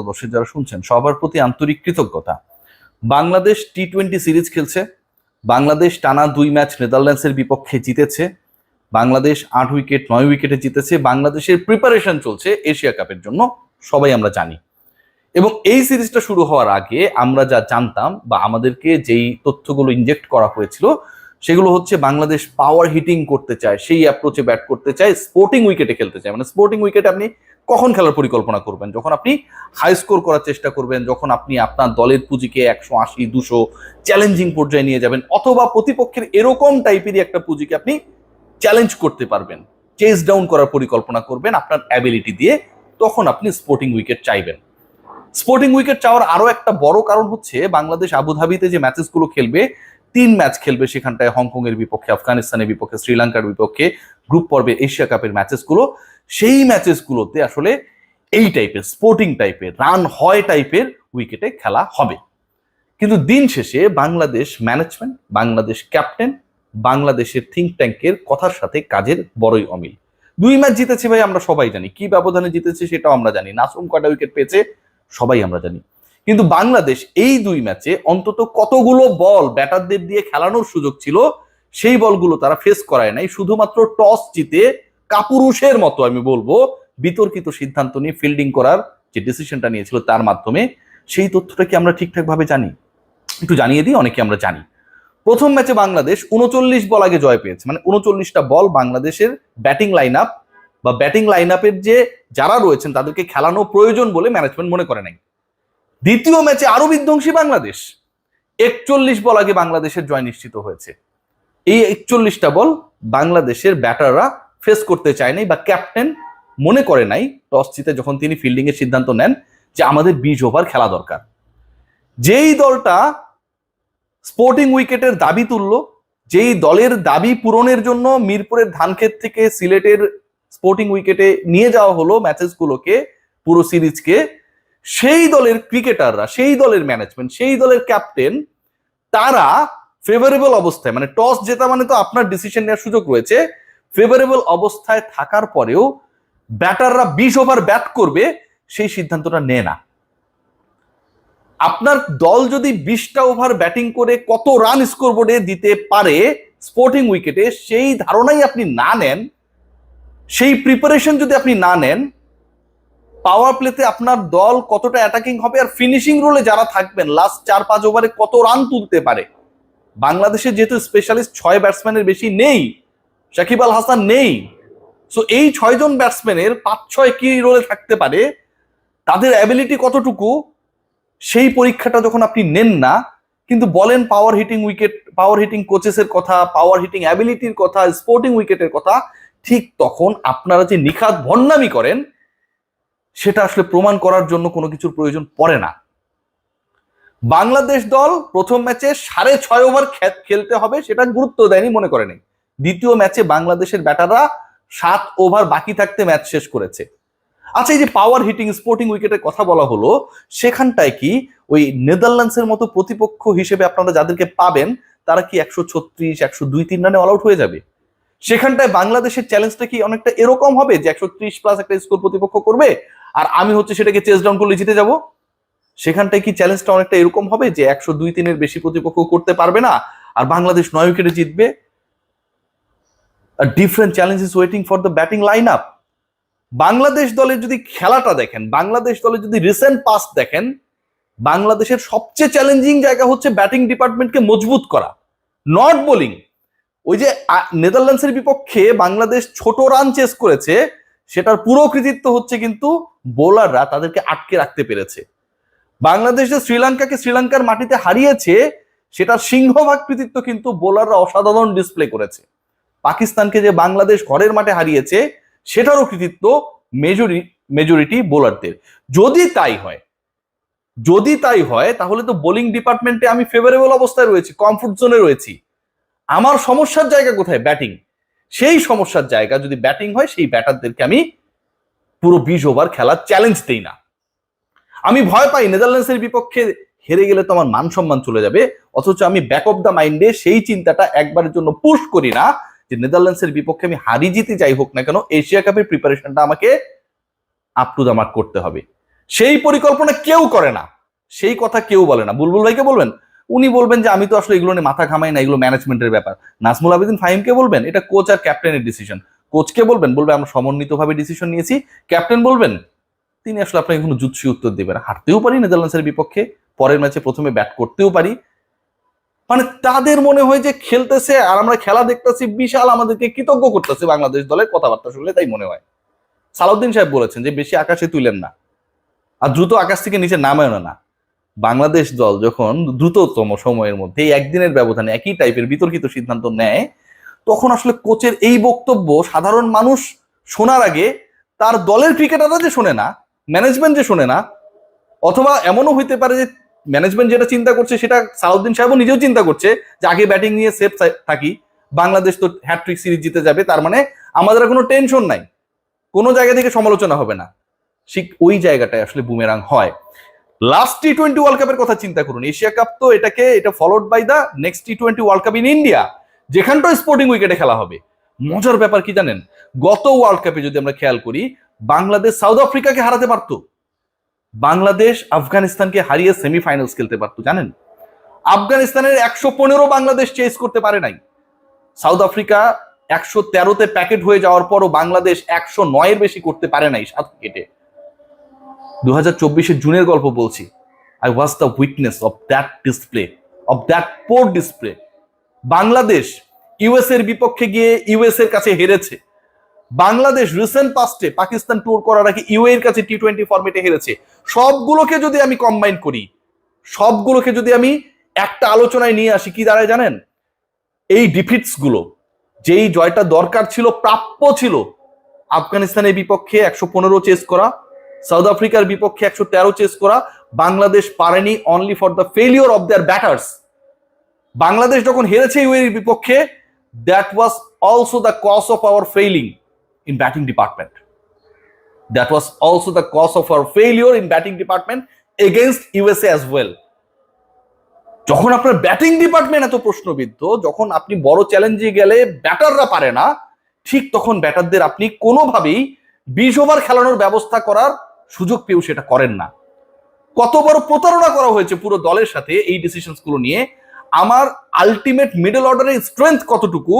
দর্শক যারা শুনছেন, সবার প্রতি আন্তরিক কৃতজ্ঞতা। বাংলাদেশ টি টোয়েন্টি সিরিজ খেলছে। বাংলাদেশ টানা দুই ম্যাচ নেদারল্যান্ডসের বিপক্ষে জিতেছে। বাংলাদেশ আট উইকেট, নয় উইকেটে জিতেছে। বাংলাদেশের প্রিপারেশন চলছে এশিয়া কাপের জন্য, সবাই আমরা জানি। এবং এই সিরিজটা শুরু হওয়ার আগে আমরা যা জানতাম বা আমাদেরকে যেই তথ্যগুলো ইনজেক্ট করা হয়েছিল সেগুলো হচ্ছে বাংলাদেশ পাওয়ার হিটিং করতে চায়, সেই অ্যাপ্রোচে ব্যাট করতে চায় স্পোর্টিং উইকেটে খেলতে চায়। মানে স্পোর্টিং উইকেটে আপনি কখন খেলার পরিকল্পনা করবেন? যখন আপনি হাই স্কোর করার চেষ্টা করবেন, যখন আপনি আপনার দলের পুঁজিকে একশো আশি, দুশো চ্যালেঞ্জিং পর্যায়ে নিয়ে যাবেন, অথবা প্রতিপক্ষের এরকম টাইপেরই একটা পুঁজিকে আপনি চ্যালেঞ্জ করতে পারবেন। চেস ডাউন করার পরিকল্পনা করবেন আপনার অ্যাবিলিটি দিয়ে, তখন আপনি স্পোর্টিং উইকেট চাইবেন। স্পোর্টিং উইকেট চাওয়ার আরও একটা বড় কারণ হচ্ছে বাংলাদেশ আবুধাবিতে যে ম্যাচেসগুলো খেলবে তিন ম্যাচ খেলবে সেখানটায় হংকং এর বিপক্ষে, আফগানিস্তানের বিপক্ষে, শ্রীলঙ্কার বিপক্ষে গ্রুপ পর্বে এশিয়া কাপের ম্যাচেসগুলো। সেই ম্যাচেসগুলোতে আসলে এই টাইপের স্পোর্টিং টাইপের রান হয় টাইপের উইকেটে খেলা হবে। কিন্তু দিন শেষে বাংলাদেশ ম্যানেজমেন্ট বাংলাদেশ ক্যাপ্টেন বাংলাদেশের থিঙ্ক ট্যাঙ্কের কথার সাথে কাজের বড়ই অমিল। দুই ম্যাচ জিতেছে ভাই, আমরা সবাই জানি। কি ব্যবধানে জিতেছে সেটাও আমরা জানি নাসুম কটা উইকেট পেয়েছে, সবাই আমরা জানি। কিন্তু বাংলাদেশ এই দুই ম্যাচে অন্তত কতগুলো বল ব্যাটারদের দিয়ে খেলানোর সুযোগ ছিল, সেই বলগুলো তারা ফেস করায় নাই। শুধুমাত্র টস জিতে কাপুরুষের মতো আমি বলব, বিতর্কিত সিদ্ধান্ত নিয়ে ফিল্ডিং করার যে ডিসিশনটা নিয়েছিল তার মাধ্যমে। সেই তথ্যটা কি আমরা ঠিকঠাক ভাবে জানি? একটু জানিয়ে দিই, অনেকে আমরা জানি। প্রথম ম্যাচে বাংলাদেশ উনচল্লিশ বল আগে জয় পেয়েছে। মানে উনচল্লিশটা বল বাংলাদেশের ব্যাটিং লাইন আপ বা ব্যাটিং লাইন আপের যে যারা রয়েছেন, তাদেরকে খেলানো প্রয়োজন বলে ম্যানেজমেন্ট মনে করে নাই। দ্বিতীয় ম্যাচে আরও বিধ্বংসী বাংলাদেশ। একচল্লিশ বল আগে বাংলাদেশের জয় নিশ্চিত হয়েছে। এই একচল্লিশটা বল বাংলাদেশের ব্যাটাররা ফেস করতে চায় নাই বা ক্যাপ্টেন মনে করে নাই টস জিতে যখন তিনি ফিল্ডিং এর সিদ্ধান্ত নেন যে আমাদের বিশ ওভার খেলা দরকার। যেই দলটা স্পোর্টিং উইকেটের দাবি তুললো, যেই দলের দাবি পূরণের জন্য মিরপুরের ধানক্ষেত থেকে সিলেটের স্পোর্টিং উইকেটে নিয়ে যাওয়া হলো ম্যাচেসগুলোকে, পুরো সিরিজকে সেই দলের ক্রিকেটাররা, সেই দলের ম্যানেজমেন্ট সেই দলের ক্যাপ্টেন তারা ফেভারেবল অবস্থায় মানে টস জেতা মানে তো আপনার ডিসিশন নেওয়ার সুযোগ রয়েছে ফেভারেবল অবস্থায় থাকার পরেও ব্যাটাররা বিশ ওভার ব্যাট করবে, সেই সিদ্ধান্তটা নেয় না। আপনার দল যদি বিশটা ওভার ব্যাটিং করে কত রান স্কোরবোর্ডে দিতে পারে স্পোর্টিং উইকেটে সেই ধারণাই আপনি না নেন, সেই প্রিপারেশন যদি আপনি না নেন পাওয়ার প্লেতে আপনার দল কতটা অ্যাটাকিং হবে আর ফিনিশিং রোলে যারা থাকবেন লাস্ট চার, পাঁচ ওভারে কত রান তুলতে পারে? বাংলাদেশে যেহেতু স্পেশালিস্ট ছয় ব্যাটসম্যানের বেশি নেই, সাকিব আল হাসান নেই সো এই ছয়জন ব্যাটসম্যানের পাঁচ, ছয় কি রোলে থাকতে পারে, তাদের অ্যাবিলিটি কতটুকু, সেই পরীক্ষাটা যখন আপনি নেন না, কিন্তু বলেন power hitting wicket power hitting কোচেসের কথা পাওয়ার হিটিং অ্যাবিলিটির কথা স্পোর্টিং উইকেটের কথা, ঠিক তখন আপনারা যে নিখাত ভণ্ডামি করেন সেটা আসলে প্রমাণ করার জন্য কোনো কিছুর প্রয়োজন পড়ে না। বাংলাদেশ দল প্রথম ম্যাচে সাড়ে ছয় ওভার খেলতে হবে সেটা গুরুত্ব দেয়নি মনে করেনি দ্বিতীয় ম্যাচে বাংলাদেশের ব্যাটাররা সাত ওভার বাকি থাকতে ম্যাচ শেষ করেছে। আচ্ছা এই যে পাওয়ার হিটিং স্পোর্টিং উইকেটের কথা বলা হলো, সেখানটায় কি ওই নেদারল্যান্ডসের মতো প্রতিপক্ষ হিসেবে আপনারা যাদেরকে পাবেন, তারা কি একশো ছত্রিশ, একশো দুই তিন রানে অল আউট হয়ে যাবে? সেখানটায় বাংলাদেশের চ্যালেঞ্জটা কি অনেকটা এরকম হবে যে একশো ত্রিশ প্লাস একটা স্কোর প্রতিপক্ষ করবে? আর আমি হচ্ছে সেটাকে চেস ডাউন করলে জিতে যাব। সেখানটায় কি চ্যালেঞ্জটা অনেকটা এরকম হবে যে একশো দুই তিনের বেশি প্রতিপক্ষ করতে পারবে না? আর বাংলাদেশ নয় উইকেটে জিতবে। Different challenge is waiting for the batting line up Bangladesh দলের যদি খেলাটা দেখেন, বাংলাদেশ দলের যদি রিসেন্ট পাস দেখেন, বাংলাদেশের সবচেয়ে চ্যালেঞ্জিং জায়গা হচ্ছে ব্যাটিং ডিপার্টমেন্টকে মজবুত করা। নট বোলিং ওই যে নেদারল্যান্ডসের বিপক্ষে বাংলাদেশ ছোট রান চেস করেছে, সেটার পুরো কৃতিত্ব হচ্ছে কিন্তু বোলাররা তাদেরকে আটকে রাখতে পেরেছে। বাংলাদেশ যে শ্রীলঙ্কাকে শ্রীলঙ্কার মাটিতে হারিয়েছে, সেটার সিংহভাগ কৃতিত্ব কিন্তু বোলাররা অসাধারণ ডিসপ্লে করেছে। পাকিস্তানকে যে বাংলাদেশ ঘরের মাঠে হারিয়েছে, সেটারও কৃতিত্ব মেজরি মেজরিটি বোলারদের। যদি তাই হয়, যদি তাই হয়, তাহলে তো বোলিং ডিপার্টমেন্টে আমি ফেভারেবল অবস্থায় রয়েছি কমফোর্ট জোনে রয়েছি। আমার সমস্যার জায়গা কোথায়? ব্যাটিং সেই সমস্যার জায়গা যদি ব্যাটিং হয়, সেই ব্যাটারদেরকে আমি পুরো বিশ ওভার খেলার চ্যালেঞ্জ দেই না। আমি ভয় পাই নেদারল্যান্ডসের বিপক্ষে হেরে গেলে তো আমার মান সম্মান চলে যাবে, অথচ আমি ব্যাক অফ দ্য মাইন্ডে সেই চিন্তাটা একবারের জন্য পুশ করি না যে নেদারল্যান্ডসের বিপক্ষে আমি হারি জিতে যাই হোক না কেন এশিয়া কাপের প্রিপারেশনটা আমাকে আপ টু দ্য মার্ক করতে হবে। সেই পরিকল্পনা কেউ করে না। সেই কথা কেউ বলে না। বুলবুল ভাইকে বলবেন? উনি বলবেন যে আমি তো আসলে এগুলো নিয়ে মাথা ঘামাই না, এগুলো ম্যানেজমেন্টের ব্যাপার। নাজমুল আবেদিন ফাহিমকে বলবেন? এটা কোচ আর ক্যাপ্টেনের ডিসিশন কোচকে বলবেন, বলবে, আমরা সমন্বিতভাবে ডিসিশন নিয়েছি। ক্যাপ্টেন বলবেন, তিনি আসলে আপনাকে কোনো জুৎসি উত্তর দেবেন হারতেও পারি, নেদারল্যান্ডসের বিপক্ষে পরের ম্যাচে প্রথমে ব্যাট করতেও পারি। মানে তাদের মনে হয় যে খেলতেছে আর আমরা খেলা দেখতেছি, বিশাল আমাদেরকে কৃতজ্ঞ করতেছে বাংলাদেশ দলের কথাবার্তা শুনলে তাই মনে হয়। সালাউদ্দিন সাহেব বলেছেন যে, বেশি আকাশে তুলেন না আর দ্রুত আকাশ থেকে নিচে নামায়ও না। বাংলাদেশ দল যখন দ্রুততম সময়ের মধ্যে একদিনের ব্যবধানে একই টাইপের বিতর্কিত সিদ্ধান্ত নেয় তখন আসলে কোচের এই বক্তব্য সাধারণ মানুষ শোনার আগে তার দলের ক্রিকেটাররা যে শোনে না ম্যানেজমেন্ট যে শোনে না, অথবা এমনও হইতে পারে যে ম্যানেজমেন্ট যেটা চিন্তা করছে সেটা সালাউদ্দিন সাহেবও নিজেও চিন্তা করছে যে আগে ব্যাটিং নিয়ে সেফ থাকি, বাংলাদেশ তো হ্যাট্রিক সিরিজ জিতে যাবে, তার মানে আমাদের কোনো টেনশন নাই। কোনো জায়গা থেকে সমালোচনা হবে না। ঠিক ওই জায়গাটায় আসলে বুমেরাং হয়। লাস্ট টি টোয়েন্টি ওয়ার্ল্ড কাপের কথা চিন্তা করুন। এশিয়া কাপ তো এটাকে, এটা followed by the next T twenty world cup in India যেখানটাও sporting উইকেটে খেলা হবে। মজার ব্যাপার কি জানেন? গত ওয়ার্ল্ড কাপে যদি আমরা খেয়াল করি, বাংলাদেশ সাউথ আফ্রিকাকে হারাতে পারতো। বাংলাদেশ আফগানিস্তানকে হারিয়ে সেমিফাইনালস খেলতে পারতো, জানেন? আফগানিস্তানের একশো পনেরো বাংলাদেশ চেস করতে পারে নাই। সাউথ আফ্রিকা একশো তেরোতে প্যাকেট হয়ে যাওয়ার পরও বাংলাদেশ একশো নয়ের বেশি করতে পারে নাই সাত উইকেটে দু হাজার চব্বিশের জুনের গল্প বলছি। I was the witness of that display of that poor display Bangladesh US এর বিপক্ষে গিয়ে ইউএস এর কাছে হেরেছে। বাংলাদেশ রিসেন্ট পাস্টে পাকিস্তান ট্যুর করার আগে ইউএ এর কাছে টি টোয়েন্টি ফর্মেটে হেরেছে। সবগুলোকে যদি আমি কম্বাইন করি, সবগুলোকে যদি আমি একটা আলোচনায় নিয়ে আসি, কি দাঁড়ায় জানেন? এই ডিফিটসগুলো, যেই জয়টা দরকার ছিল, প্রাপ্য ছিল, আফগানিস্তানের বিপক্ষে একশো পনেরো চেস করা, সাউথ আফ্রিকার বিপক্ষে একশো তেরো চেস করা, বাংলাদেশ পারেনি only for the failure of their batters Bangladesh যখন হেরেছে ইউএর বিপক্ষে that was also the cause of our failing in batting department that was also the cause of our failure in batting department against USA as well যখন আপনার batting department এত প্রশ্নবিদ্ধ, যখন আপনি বড় চ্যালেঞ্জে গেলে ব্যাটাররা পারে না, ঠিক তখন ব্যাটারদের আপনি কোনোভাবেই বিশ ওভার খেলানোর ব্যবস্থা করার সুযোগ পেয়েও সেটা করেন না। কত বড় প্রতারণা করা হয়েছে পুরো দলের সাথে এই ডিসিশনসগুলো নিয়ে। আমার আলটিমেট মিডল অর্ডারের স্ট্রেংথ কতটুকু?